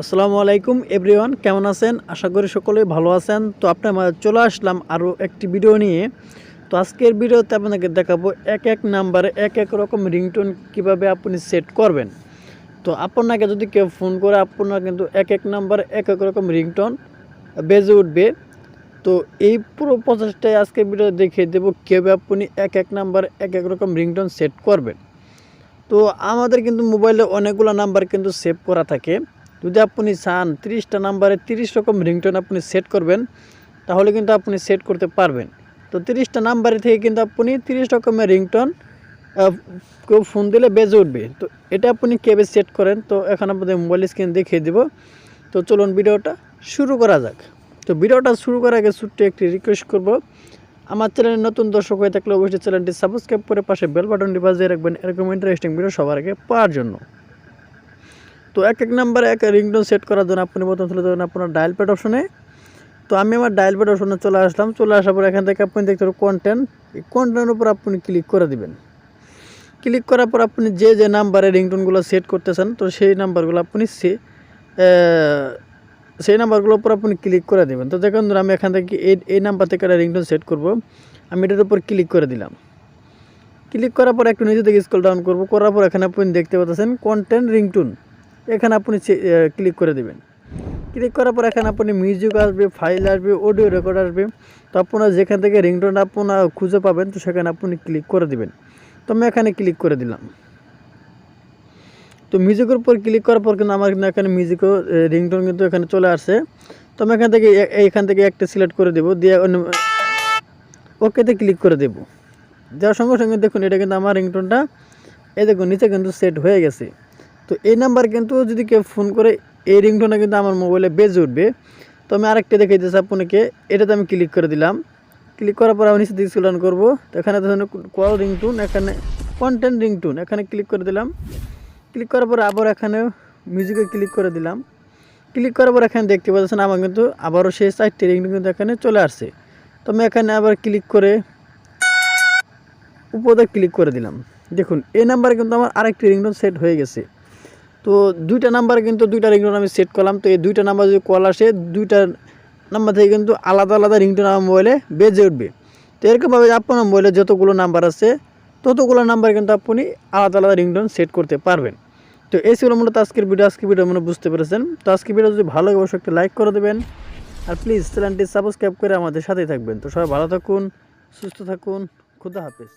আসসালামু আলাইকুম এভরিওয়ান কেমন আছেন? আশা করি সকলেই ভালো আছেন। তো আপনার চলে আসলাম আরও একটি ভিডিও নিয়ে। তো আজকের ভিডিওতে আপনাকে দেখাবো এক এক নাম্বারে এক এক রকম রিংটোন কীভাবে আপনি সেট করবেন। তো আপনাকে যদি কেউ ফোন করে, আপনার কিন্তু এক এক নাম্বারে এক এক রকম রিংটোন বেজে উঠবে। তো এই পুরো প্রসেসটাই আজকের ভিডিও দেখিয়ে দেবো কীভাবে আপনি এক এক নাম্বার এক এক রকম রিংটোন সেট করবেন। তো আমাদের কিন্তু মোবাইলে অনেকগুলো নাম্বার কিন্তু সেভ করা থাকে। যদি আপনি চান তিরিশটা নাম্বারে তিরিশ রকম রিংটোন আপনি সেট করবেন, তাহলে কিন্তু আপনি সেট করতে পারবেন। তো তিরিশটা নাম্বারে থেকে কিন্তু আপনি তিরিশ রকমের রিংটোন কেউ ফোন দিলে বেজে উঠবে। তো এটা আপনি কেবে সেট করেন? তো এখন আপনাদের মোবাইল স্ক্রিন দেখিয়ে দেবো। তো চলুন ভিডিওটা শুরু করা যাক। তো ভিডিওটা শুরু করার আগে ছোট্ট একটি রিকোয়েস্ট করব। আমার চ্যানেলে নতুন দর্শক হয়ে থাকলে অবশ্যই চ্যানেলটি সাবস্ক্রাইব করে পাশে বেল বাটনটি বাজিয়ে রাখবেন। এরকম ইন্টারেস্টিং ভিডিও সবার আগে পাওয়ার জন্য। তো এক এক নাম্বারে এক রিংটোন সেট করার জন্য আপনি প্রথম চলে যাবেন আপনার ডায়াল প্যাড অপশনে তো আমি আমার ডায়াল প্যাড অপশনে চলে আসলাম। চলে আসার পর এখান থেকে আপনি দেখতে পাবেন কন্টেন্ট এই কন্টেন্টের উপর আপনি ক্লিক করে দিবেন। ক্লিক করার পর আপনি যে যে নাম্বারে রিংটোনগুলো সেট করতেছেন, তো সেই নাম্বারগুলো আপনি সে সেই নাম্বারগুলোর উপর আপনি ক্লিক করে দেবেন। তো দেখুন, ধরুন আমি এখান থেকে এই এই নাম্বার থেকে একটা রিংটোন সেট করব। আমি এটার উপর ক্লিক করে দিলাম। ক্লিক করার পর একটু নিচে থেকে স্ক্রল ডাউন করব। করার পর এখানে আপনি দেখতে পাচ্ছেন কন্টেন্ট রিংটোন এখানে আপনি ক্লিক করে দেবেন। ক্লিক করার পর এখানে আপনি মিউজিক আসবে ফাইল আসবে অডিও রেকর্ড আসবে। তো আপনারা যেখান থেকে রিংটোন আপনার খুঁজে পাবেন, তো সেখানে আপনি ক্লিক করে দিবেন। তো আমি এখানে ক্লিক করে দিলাম। তো মিউজিকের উপর ক্লিক করার পর কিন্তু আমার কিন্তু এখানে মিউজিকও রিংটোন কিন্তু এখানে চলে আসছে। তো আমি এখান থেকে এইখান থেকে একটা সিলেক্ট করে দেবো, দিয়ে ওকেতে ক্লিক করে দেব। যার সঙ্গে সঙ্গে দেখুন, এটা কিন্তু আমার রিংটোনটা এই দেখুন, নিচে কিন্তু সেট হয়ে গেছে। তো এই নাম্বার কিন্তু যদি কেউ ফোন করে, এই রিংটোনটা কিন্তু আমার মোবাইলে বেজে উঠবে। তো আমি আরেকটা দেখে দিয়েছি আপনাকে, এটাতে আমি ক্লিক করে দিলাম। ক্লিক করার পর আমি নিচে দিকে স্ক্রল করব। তো এখানে দেখুন কল রিংটোন, এখানে কন্টেন্ট রিংটুন, এখানে ক্লিক করে দিলাম। ক্লিক করার পর আবার এখানে মিউজিকে ক্লিক করে দিলাম। ক্লিক করার পর এখানে দেখতে পাচ্ছেন আমার কিন্তু আবারও সেই চারটে রিংটোন কিন্তু এখানে চলে আসছে। তো আমি এখানে আবার ক্লিক করে উপরে ক্লিক করে দিলাম। দেখুন, এই নাম্বারে কিন্তু আমার আরেকটি রিংটোন সেট হয়ে গেছে। তো দুইটা নাম্বারে কিন্তু দুইটা রিংটোন আমি সেট করলাম। তো এই দুইটা নাম্বার যদি কল আসে, দুইটা নাম্বার থেকে কিন্তু আলাদা আলাদা রিংটোন আমার মোবাইলে বেজে উঠবে। তো এরকমভাবে আপনার মোবাইলে যতগুলো নাম্বার আছে, ততগুলো নাম্বার কিন্তু আপনি আলাদা আলাদা রিংটোন সেট করতে পারবেন। তো এই ছিল মূলত আজকের ভিডিও আজকের ভিডিও মনে বুঝতে পেরেছেন। তো আজকের ভিডিও যদি ভালো লাগে, অবশ্যই একটা লাইক করে দেবেন। আর প্লিজ চ্যানেলটি সাবস্ক্রাইব করে আমাদের সাথেই থাকবেন। তো সবাই ভালো থাকুন, সুস্থ থাকুন, খুদা হাফেজ।